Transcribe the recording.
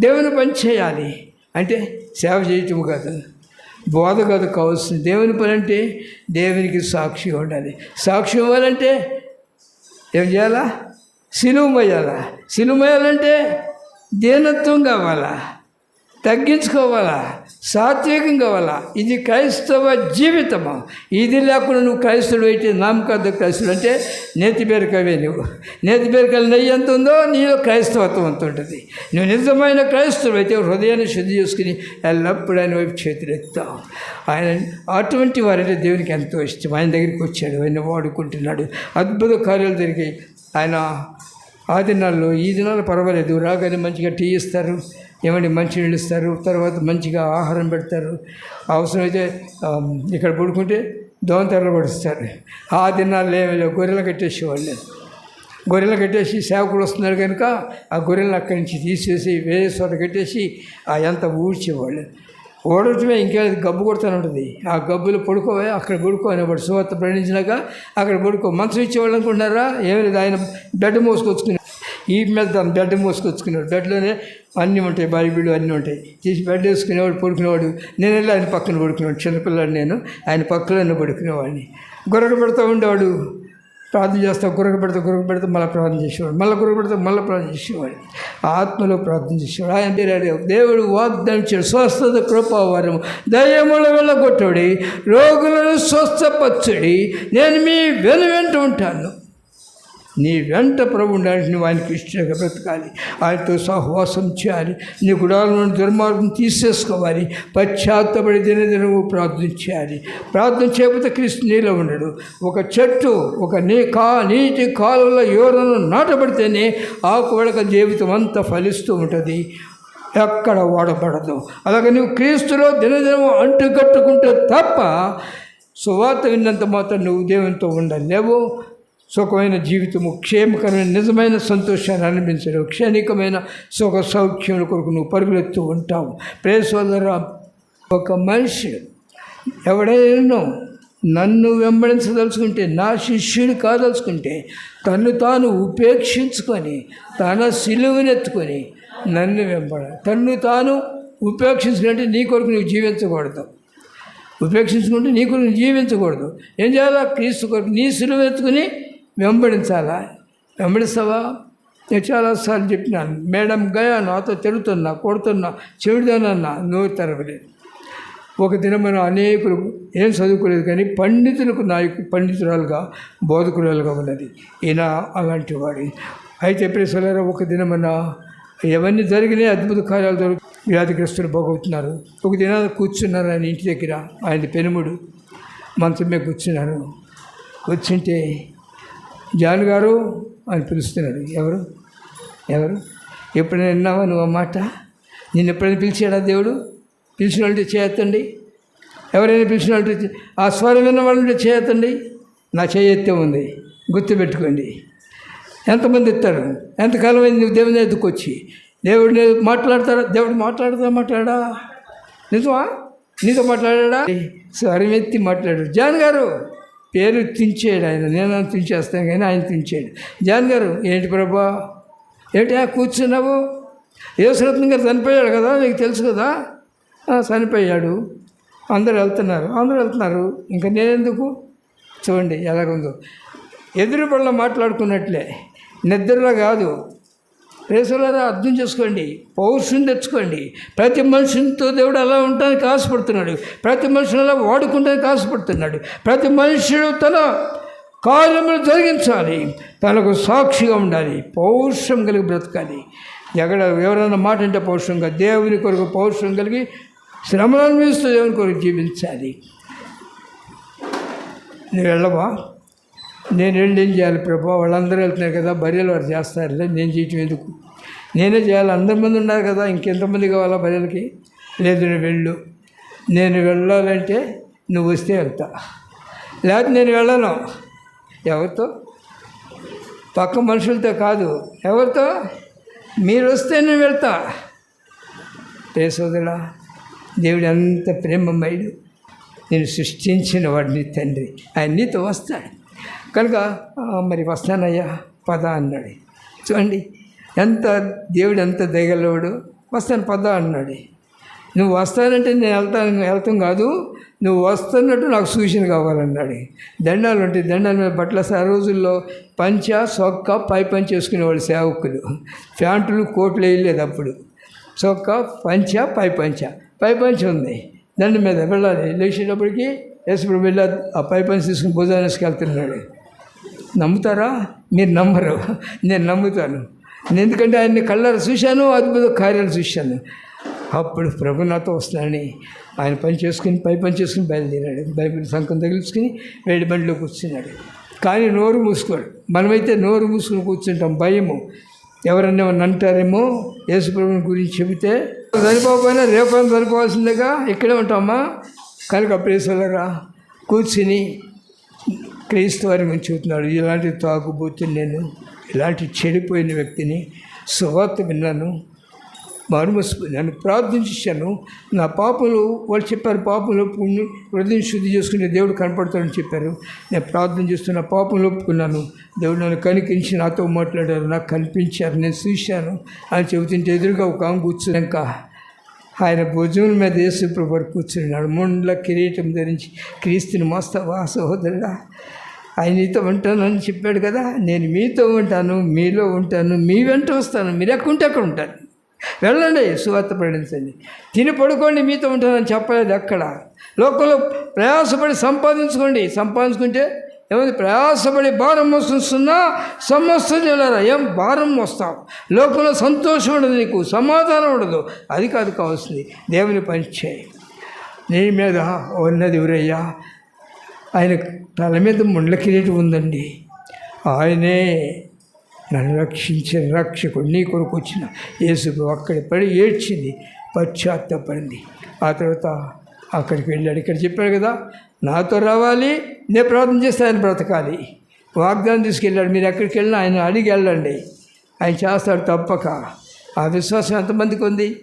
దేవుని పని చేయాలి. అంటే సేవ చేయటం కాదు. బోధ కాదు కావాల్సింది. దేవుని పని అంటే దేవునికి సాక్షి ఉండాలి. సాక్షి ఇవ్వాలంటే ఏం చేయాలా? సిలువ మోయాలా సిలువ మోయాలంటే దీనత్వం కావాలా? తగ్గించుకోవాలా? సాత్వికం కావాలా ఇది క్రైస్తవ జీవితము. ఇది లేకుండా నువ్వు క్రైస్తుడు అయితే నామకార్థ క్రైస్తుడు అంటే నేతి బీరకవే నువ్వు నేతి బీరకాయలు నెయ్యి ఎంత ఉందో నీలో క్రైస్తవత్వం అంత ఉంటుంది. నువ్వు నిజమైన క్రైస్తవుడు అయితే హృదయాన్ని శుద్ధి చేసుకుని ఎల్లప్పుడూ ఆయన వైపు చేతులెత్తావు ఆయన అటువంటి వారంటే దేవునికి ఎంతో ఇష్టం. ఆయన దగ్గరికి వచ్చాడు. ఆయన వాడుకుంటున్నాడు. అద్భుత కార్యాలు జరిగాయి. ఆయన ఆ దినాల్లో ఈ దినాలు పర్వాలేదు. రాగానే మంచిగా టీ ఇస్తారు. ఏమండి మంచి నీళ్ళు ఇస్తారు తర్వాత మంచిగా ఆహారం పెడతారు. అవసరమైతే ఇక్కడ పడుకుంటే దోమతెరలు పడుస్తారు. ఆ దినాలు ఏమి లేవు గొర్రెలు కట్టేసేవాళ్ళు గొర్రెలు కట్టేసి సేవకుడు వస్తున్నారు కనుక ఆ గొర్రెలను అక్కడి నుంచి తీసేసి వేరే చోట కట్టేసి ఆ ఎంత ఊడ్చేవాళ్ళు. ఓడటమే ఇంకా గబ్బు కొడుతూనే ఉంటుంది. ఆ గబ్బులు పడుకోవే అక్కడ పడుకో అనేవాడు సువార్త ప్రయాణించినాక అక్కడ పడుకో. మంచం ఇచ్చేవాళ్ళు అనుకుంటున్నారా? ఏమి లేదు ఆయన బెడ్ మోసుకొచ్చుకుని ఈ మీద తను బెడ్ మోసుకొచ్చుకునేవాడు బెడ్లోనే అన్నీ ఉంటాయి. బైబిళ్ళు అన్నీ ఉంటాయి. తీసి బెడ్ వేసుకునేవాడు పడుకునేవాడు. నేను వెళ్ళి ఆయన పక్కన పడుకునేవాడు చిన్నపిల్లాడు నేను. ఆయన పక్కలోనే పడుకునేవాడిని. గొర్రెలు పెడతా ఉండేవాడు. ప్రార్థన చేస్తా గురక పెడతా గురక పెడతా మళ్ళీ ప్రార్థన చేసేవాడు. మళ్ళీ గురక పెడతా మళ్ళీ ప్రార్థన చేసేవాడు. ఆత్మలో ప్రార్థన చేసేవాడు. ఆయన పేరు దేవుడు వాగ్దానించాడు స్వస్థత కృపావారం దయ్యముల వెళ్ళగొట్టుడి రోగులను స్వస్థపచ్చడి నేను మీ వెను వెంట ఉంటాను. నీ వెంట ప్రభు ఉండాలి నువ్వు ఆయనకి ఇష్టంగా బ్రతకాలి ఆయనతో సహవాసం చేయాలి నీ గుడాలను దుర్మార్గం తీసేసుకోవాలి పశ్చాత్తపడి దినదినము ప్రార్థన చేయాలి. ప్రార్థన చేయకపోతే క్రీస్తు నీలో ఉండడు. ఒక చెట్టు ఒక నీ కా నీటి కాలంలో యోరను నాటబడితేనే ఆకువడక జీవితం అంతా ఫలిస్తూ ఉంటుంది. ఎక్కడ వాడబడదు. అలాగే నువ్వు క్రీస్తులో దినదినం అంటుకట్టుకుంటే తప్ప సువార్త విన్నంత మాత్రం నువ్వు దేవునితో ఉండలేవు సుఖమైన జీవితము క్షేమకరమైన నిజమైన సంతోషాన్ని అనిపించడం క్షణికమైన సుఖ సౌఖ్యం కొరకు నువ్వు పరుగులెత్తూ ఉంటావు. ప్రేసోదర ఒక మనిషి ఎవడైనా నన్ను వెంబడించదలుచుకుంటే నా శిష్యుని కాదలుచుకుంటే తను తాను ఉపేక్షించుకొని తన సిలువనెత్తుకొని నన్ను వెంబడ తన్ను తాను ఉపేక్షించుకుంటే నీ కొరకు నువ్వు జీవించకూడదు. ఉపేక్షించుకుంటే నీ కొరకు జీవించకూడదు. ఏం చేయాలా? క్రీస్తు కొరకు నీ సిలువ ఎత్తుకుని వెంబడించాలా? వెంబడిస్తావా? నేను చాలాసార్లు చెప్పినాను. మేడం గయా నాతో తిరుగుతున్నా కొడుతున్నా చెడుదానన్నా నోరు తెరవలేదు ఒక దినమైన అనేకులు ఏం చదువుకోలేదు కానీ పండితులకు నాయకు పండితురాలుగా బోధకురాలుగా ఉన్నది. ఈయన అలాంటి వాడి. అయితే ప్రేసలారా ఒక దినమన ఎవన్నీ జరిగినాయి అద్భుత కార్యాలు జరుగు వ్యాధిగ్రస్తులు బాగవుతున్నారు ఒక దినాన కూర్చున్నారు ఆయన ఇంటి దగ్గర. ఆయన పెనుముడు మంచం మీద కూర్చున్నారు. కూర్చుంటే జాన్ గారు అని పిలుస్తున్నాడు. ఎవరు? ఎవరు? ఎప్పుడైనా విన్నావా నువ్వు మాట? నిన్ను ఎప్పుడైనా పిలిచాడా దేవుడు? పిలిచిన వాళ్ళంటే చేయొద్దండి. ఎవరైనా పిలిచిన వాళ్ళంటే ఆ స్వరం విన్న వాళ్ళంటే చేయొద్దండి. నా చేయెత్తే ఉంది. గుర్తుపెట్టుకోండి. ఎంతమంది ఇస్తారు ఎంతకాలం అయింది నువ్వు దేవుని ఎద్దుకు వచ్చి? దేవుడిని మాట్లాడతారా? దేవుడు మాట్లాడతా మాట్లాడా? నిజమా? నీతో మాట్లాడా స్వరం ఎత్తి మాట్లాడు జాన్ గారు! పేరు తించాడు ఆయన నేను తించేస్తాను కానీ ఆయన తించాడు జాన్ గారు ఏంటి ప్రభా? ఏంటి ఆ కూర్చున్నావు? యేసురత్నం గారు చనిపోయాడు కదా నీకు తెలుసు కదా? చనిపోయాడు. అందరూ వెళ్తున్నారు. అందరూ వెళ్తున్నారు. ఇంకా నేనెందుకు? చూడండి ఎలాగుందో. ఎదురు మాట్లాడుకున్నట్లే. నిద్రలో కాదు. రేసులారా అర్థం చేసుకోండి. పౌరుషం తెచ్చుకోండి. ప్రతి మనిషితో దేవుడు అలా ఉండడానికి ఆశపడుతున్నాడు. ప్రతి మనిషిని అలా వాడుకుంటానికి ఆశపడుతున్నాడు. ప్రతి మనుషుడు తన కార్యములు జరిగించాలి. తనకు సాక్షిగా ఉండాలి. పౌరుషం కలిగి బ్రతకాలి. ఎక్కడ ఎవరైనా మాట అంటే పౌరుషంగా దేవుని కొరకు పౌరుషం కలిగి శ్రమను అనుభవిస్తూ దేవుని కొరకు జీవించాలి. నువ్వు వెళ్ళవా? నేను వెళ్ళి ఏం చేయాలి ప్రభా? వాళ్ళందరూ వెళ్తున్నారు కదా బర్రెలు వారు చేస్తారులే నేను చేయటం ఎందుకు? నేనే చేయాలి. అందరి మంది ఉన్నారు కదా ఇంకెంతమంది కావాలా బర్రెలకి? లేదు నేను వెళ్ళు. నేను వెళ్ళాలంటే నువ్వు వస్తే వెళ్తా. లేకపోతే నేను వెళ్ళను. ఎవరితో? పక్క మనుషులతో కాదు. ఎవరితో? మీరు వస్తే నేను వెళ్తా. ఏ దేవుడు ఎంత ప్రేమమయుడు. నేను సృష్టించిన వాడిని తండ్రి. ఆయన నీతో వస్తాడు. కనుక మరి వస్తానయ్యా పద అన్నాడు. చూడండి ఎంత దేవుడు ఎంత దయగలవాడు వస్తాను పద అన్నాడు. నువ్వు వస్తానంటే నేను వెళ్తాను వెళ్తాం కాదు నువ్వు వస్తున్నట్టు నాకు సూచన కావాలన్నాడు. దండాలు ఉంటాయి దండాల మీద బట్టల ఆ రోజుల్లో పంచ సొక్క పై పంచ వేసుకునేవాళ్ళు సేవకులు. ప్యాంటులు కోట్లు వేయలేదు అప్పుడు. చొక్క పంచ పై పంచ. పై పంచ ఉంది. దండ మీద వెళ్ళాలి. లేచేటప్పటికి యేసుప్రభు వెళ్ళి ఆ పై పంచ తీసుకుని భుజాన్ని వేసుకెళ్తున్నాడు. నమ్ముతారా? మీరు నమ్మరు. నేను నమ్ముతాను. నేను ఎందుకంటే ఆయన్ని కళ్ళారు చూశాను అద్భుత కార్యాలు చూశాను. అప్పుడు ప్రభు నాతో వస్తానని ఆయన పని చేసుకుని పై పని చేసుకుని బయలుదేరాడు. బైబిల్ సంఖం తగిలించుకుని వేడి బండిలో కూర్చున్నాడు. కానీ నోరు మూసుకోడు. మనమైతే నోరు మూసుకుని కూర్చుంటాం. భయము. ఎవరన్నా ఏమన్నా అంటారేమో యేసుప్రభుని గురించి చెబితే చనిపోకపోయినా రేపైనా చనిపోవాల్సిందేగా? ఇక్కడే ఉంటామా? కనుక ప్రేసలరా కూర్చుని క్రీస్తు వారి గురించి చెబుతున్నాడు. ఇలాంటి తాగుబోతుని నేను ఇలాంటి చెడిపోయిన వ్యక్తిని సువార్త విన్నాను మారుమస్ నన్ను ప్రార్థించాను. నా పాపలు వాళ్ళు చెప్పారు పాపంలో పుణ్యం హృదయం శుద్ధి చేసుకునే దేవుడు కనపడతాడని చెప్పారు. నేను ప్రార్థన చేస్తున్న పాపంలో ఒప్పుకున్నాను. దేవుడు నన్ను కనిపించి నాతో మాట్లాడారు. నాకు కనిపించారు. నేను చూశాను. అని చెబుతుంటే ఎదురుగా ఒక ఆమె కూర్చున్నాక ఆయన భుజముల మీద యేసు ప్రభు కూర్చున్నాడు ముండ్ల కిరీటం ధరించి క్రీస్తుని మోస్తావా సహోదరుడా ఆయన నీతో ఉంటానని చెప్పాడు కదా నేను మీతో ఉంటాను మీలో ఉంటాను మీ వెంట వస్తాను మీరు ఎక్కడుంటే అక్కడ ఉంటాను. వెళ్ళండి సువార్త ప్రకటించండి. తిని పడుకోండి మీతో ఉంటానని చెప్పలేదు ఎక్కడ. లోకంలో ప్రయాసపడి సంపాదించుకోండి. సంపాదించుకుంటే ఏమైంది? ప్రయాసపడి భారం మోస్తున్నా సమస్త జలారా ఏం భారం మోస్తావు లోకంలో సంతోషం ఉండదు నీకు సమాధానం ఉండదు. అది కాదు కావాల్సింది. దేవుని పని చేయి నీ మీద ఉన్నది ఎవరయ్యా? ఆయన తల మీద ముండ్ల కిరీటం ఉందండి. ఆయనే నన్ను రక్షించిన రక్షకుడు నీ కొరకు వచ్చిన యేసుకు అక్కడ పడి ఏడ్చింది పశ్చాత్తపడింది. ఆ తర్వాత అక్కడికి వెళ్ళాడు. ఇక్కడ చెప్పాడు కదా నాతో రావాలి నేను ప్రార్థన చేస్తే ఆయన బ్రతకాలి. వాగ్దానం తీసుకెళ్ళాడు. మీరు ఎక్కడికి వెళ్ళినా ఆయన అడిగి వెళ్ళండి. ఆయన చేస్తాడు తప్పక. ఆ విశ్వాసం ఎంతమందికి ఉంది?